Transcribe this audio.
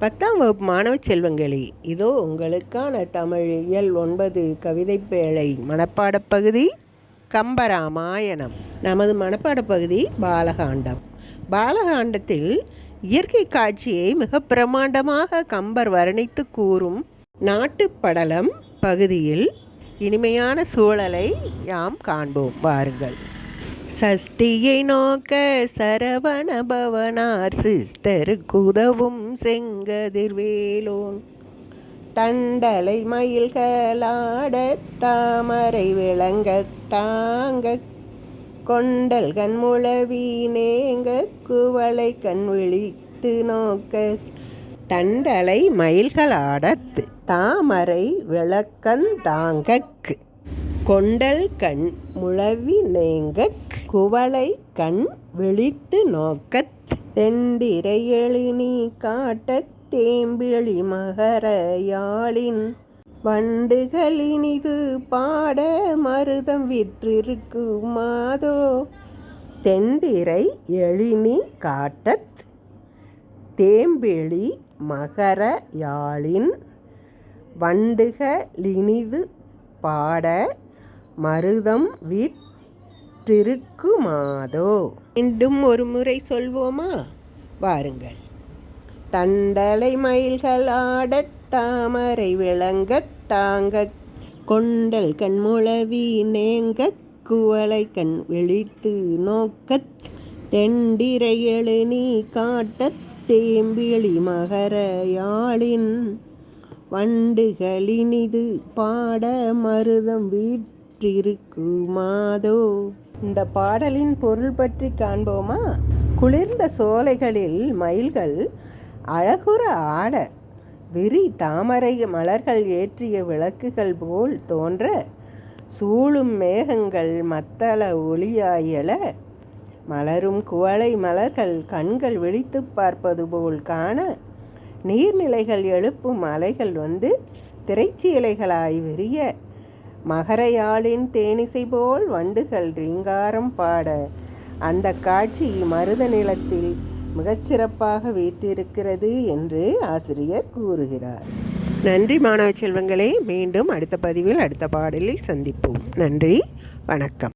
பத்தாம் வகுப்பு மாணவ செல்வங்களே இதோ உங்களுக்கான தமிழ் இயல் ஒன்பது கவிதை பேழை மனப்பாடப் பகுதி கம்பராமாயணம். நமது மனப்பாடப் பகுதி பாலகாண்டம். பாலகாண்டத்தில் இயற்கை காட்சியை மிக பிரமாண்டமாக கம்பர் வர்ணித்து கூறும் நாட்டுப்படலம் பகுதியில் இனிமையான சூழலை யாம் காண்போம். வாருங்கள். சஷ்டியை நோக்க சரவண பவனார் சிஸ்டருக்கு உதவும் செங்கதிர்வேலோன். தண்டலை மயில்களாட தாமரை விளங்க தாங்க கொண்டல் கண் முழவி நேங்க குவளை கண் விழித்து நோக்க தண்டலை மயில்களாடத் தாமரை விளக்கந்தாங்கக்கு கொண்டல் கண் முழவி நேங்கக் குவளை கண் விழித்து நோக்கத் தெண்டிரையெழினி காட்டத் தேம்பிழி மகர யாழின் வண்டுகளினிது பாட மருதம் விற்றிருக்கு மாதோ. தெண்டிரை எழினி காட்டத் தேம்பிழி மகர யாழின் வண்டுகளினிது பாட மருதம் வீற்றிருக்குமாதோ? மீண்டும் ஒரு முறை சொல்வோமா? வாருங்கள். தண்டலை மயில்கள் ஆடத் தாமரை விளங்கத் தாங்க கொண்டல் கண்முழவி நேங்க குவளை கண் விழித்து நோக்கத் தெண்டிரை எழுநீ காட்டத் தேம்பிழி மகர யாழின் வண்டுகளினிது பாட மருதம் பெற்றிருக்குமாதோ இந்த பாடலின் பொருள் பற்றி காண்போமா? குளிர்ந்த சோலைகளில் மயில்கள் அழகுற ஆட விரி தாமரை மலர்கள் ஏற்றிய விளக்குகள் போல் தோன்ற சூழும் மேகங்கள் மத்தள ஒளியாயல மலரும் குவளை மலர்கள் கண்கள் விழித்து பார்ப்பது போல் காண நீர்நிலைகள் எழுப்பும் அலைகள் வந்து திரைச்சீலைகளாய் விரிய மகரையாளின் தேனிசை போல் வண்டுகள் ரீங்காரம் பாட அந்த காட்சி மருத நிலத்தில் மிகச்சிறப்பாக வீட்டிருக்கிறது என்று ஆசிரியர் கூறுகிறார். நன்றி மாணவ செல்வங்களே. மீண்டும் அடுத்த பதிவில் அடுத்த பாடலில் சந்திப்போம். நன்றி. வணக்கம்.